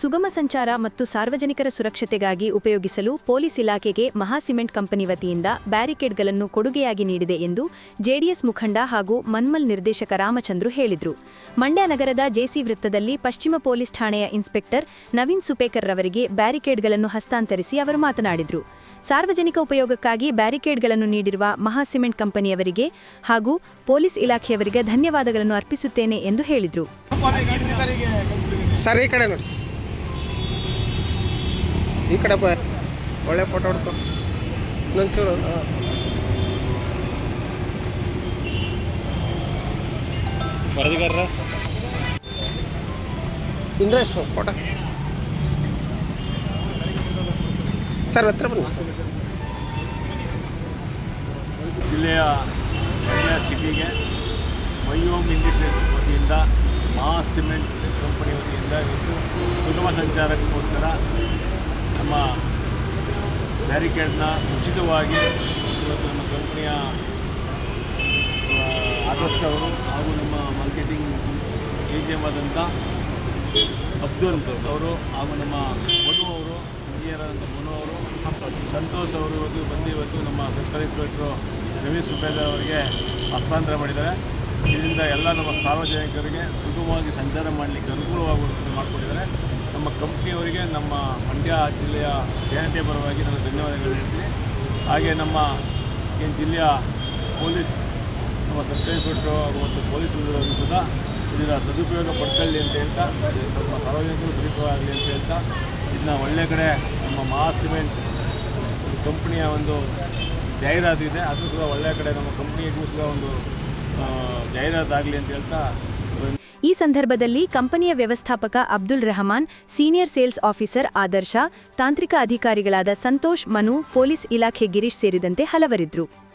ಸುಗಮ ಸಂಚಾರ ಮತ್ತು ಸಾರ್ವಜನಿಕರ ಸುರಕ್ಷತೆಗಾಗಿ ಉಪಯೋಗಿಸಲು ಪೊಲೀಸ್ ಇಲಾಖೆಗೆ ಮಹಾಸಿಮೆಂಟ್ ಕಂಪನಿ ವತಿಯಿಂದ ಬ್ಯಾರಿಕೇಡ್ಗಳನ್ನು ಕೊಡುಗೆಯಾಗಿ ನೀಡಿದೆ ಎಂದು ಜೆಡಿಎಸ್ ಮುಖಂಡ ಹಾಗೂ ಮನ್ಮಲ್ ನಿರ್ದೇಶಕ ರಾಮಚಂದ್ರು ಹೇಳಿದರು. ಮಂಡ್ಯ ನಗರದ ಜೆಸಿ ವೃತ್ತದಲ್ಲಿ ಪಶ್ಚಿಮ ಪೊಲೀಸ್ ಠಾಣೆಯ ಇನ್ಸ್ಪೆಕ್ಟರ್ ನವೀನ್ ಸುಪೇಕರ್ ರವರಿಗೆ ಬ್ಯಾರಿಕೇಡ್ಗಳನ್ನು ಹಸ್ತಾಂತರಿಸಿ ಅವರು ಮಾತನಾಡಿದರು. ಸಾರ್ವಜನಿಕ ಉಪಯೋಗಕ್ಕಾಗಿ ಬ್ಯಾರಿಕೇಡ್ಗಳನ್ನು ನೀಡಿರುವ ಮಹಾ ಸಿಮೆಂಟ್ ಕಂಪನಿಯವರಿಗೆ ಹಾಗೂ ಪೊಲೀಸ್ ಇಲಾಖೆಯವರಿಗೆ ಧನ್ಯವಾದಗಳನ್ನು ಅರ್ಪಿಸುತ್ತೇನೆ ಎಂದು ಹೇಳಿದರು. ಸರ್, ಈ ಈ ಕಡೆ ಬ ಒಳ್ಳೆ ಫೋಟೋ ಹೊಡ್ಕೊ. ಇನ್ನೊಂಚೂರು ವರದಿಗಾರರ ಇಂದ್ರೇಶ್ ಫೋಟೋ ಸರ್ ಹತ್ರ ಬನ್ನಿ. ಜಿಲ್ಲೆಯ ಎಲ್ಲ ಸಿಟಿಗೆ ಮಯೋಮ್ ಇಂಡಸ್ಟ್ರೀಸ್ ವತಿಯಿಂದ ಮಹಾ ಸಿಮೆಂಟ್ ಕಂಪನಿ ವತಿಯಿಂದ ಇವತ್ತು ಸುಗಮ ಸಂಚಾರಕ್ಕೋಸ್ಕರ ನಮ್ಮ ಬ್ಯಾರಿಕೇಡ್ನ ಉಚಿತವಾಗಿ ಇವತ್ತು ನಮ್ಮ ಕಂಪನಿಯ ಆದರ್ಶವರು ಹಾಗೂ ನಮ್ಮ ಮಾರ್ಕೆಟಿಂಗ್ ಎ ಜಿ ಎಂ ಆದಂಥ ಅಬ್ದುಲ್ ಅವರು ಹಾಗೂ ನಮ್ಮ ಮನು ಅವರು ಇಂಜಿನಿಯರ್ ಆದಂಥ ಮನು ಅವರು, ಸಂತೋಷ್ ಅವರು ಇವತ್ತು ಬಂದು ಇವತ್ತು ನಮ್ಮ ಸರ್ಕಾರಿ ಇನ್ಸ್ಪೆಕ್ಟ್ರು ರವಿ ಸುಬೇದರ್ ಅವರಿಗೆ ಹಸ್ತಾಂತರ ಮಾಡಿದ್ದಾರೆ. ಇದರಿಂದ ಎಲ್ಲ ನಮ್ಮ ಸಾರ್ವಜನಿಕರಿಗೆ ಸುಗಮವಾಗಿ ಸಂಚಾರ ಮಾಡಲಿಕ್ಕೆ ಅನುಕೂಲವಾಗುವಂತೆ ಮಾಡಿಕೊಟ್ಟಿದ್ದಾರೆ. ನಮ್ಮ ಕಂಪ್ನಿಯವರಿಗೆ ನಮ್ಮ ಮಂಡ್ಯ ಜಿಲ್ಲೆಯ ಜಯಂತಿಯ ಪರವಾಗಿ ನಾನು ಧನ್ಯವಾದಗಳು ಹೇಳ್ತೀನಿ. ಹಾಗೆ ನಮ್ಮ ಏನು ಜಿಲ್ಲೆಯ ಪೊಲೀಸ್ ನಮ್ಮ ಸಬ್ ಹಾಗೂ ಮತ್ತು ಪೊಲೀಸ್ ಉದ್ಯೋಗರು ಕೂಡ ಇದರ ಸದುಪಯೋಗ ಪಡ್ಕೊಳ್ಳಿ ಅಂತ ಹೇಳ್ತಾ ಸ್ವಲ್ಪ ಸಾರ್ವಜನಿಕರು ಸದುಪಯೋಗವಾಗಲಿ ಅಂತ ಹೇಳ್ತಾ, ಇದನ್ನ ಒಳ್ಳೆ ಕಡೆ ನಮ್ಮ ಮಹಾ ಸಿಮೆಂಟ್ ಕಂಪ್ನಿಯ ಒಂದು ಜಾಹೀರಾತು ಇದೆ. ಅದು ಕೂಡ ಒಳ್ಳೆಯ ಕಡೆ ನಮ್ಮ ಕಂಪ್ನಿಗೂ ಕೂಡ ಒಂದು ಜಾಹೀರಾತು ಜಾಹೀರಾತಾಗಲಿ ಅಂತ ಹೇಳ್ತಾ ಈ ಸಂದರ್ಭದಲ್ಲಿ ಕಂಪನಿಯ ವ್ಯವಸ್ಥಾಪಕ Abdul Rehman, senior sales officer Adarsh, ತಾಂತ್ರಿಕ ಅಧಿಕಾರಿಗಳಾದ ಸಂತೋಷ್, ಮನು, ಪೊಲೀಸ್ ಇಲಾಖೆ ಗಿರೀಶ್ ಸೇರಿದಂತೆ ಹಲವರಿದ್ದರು.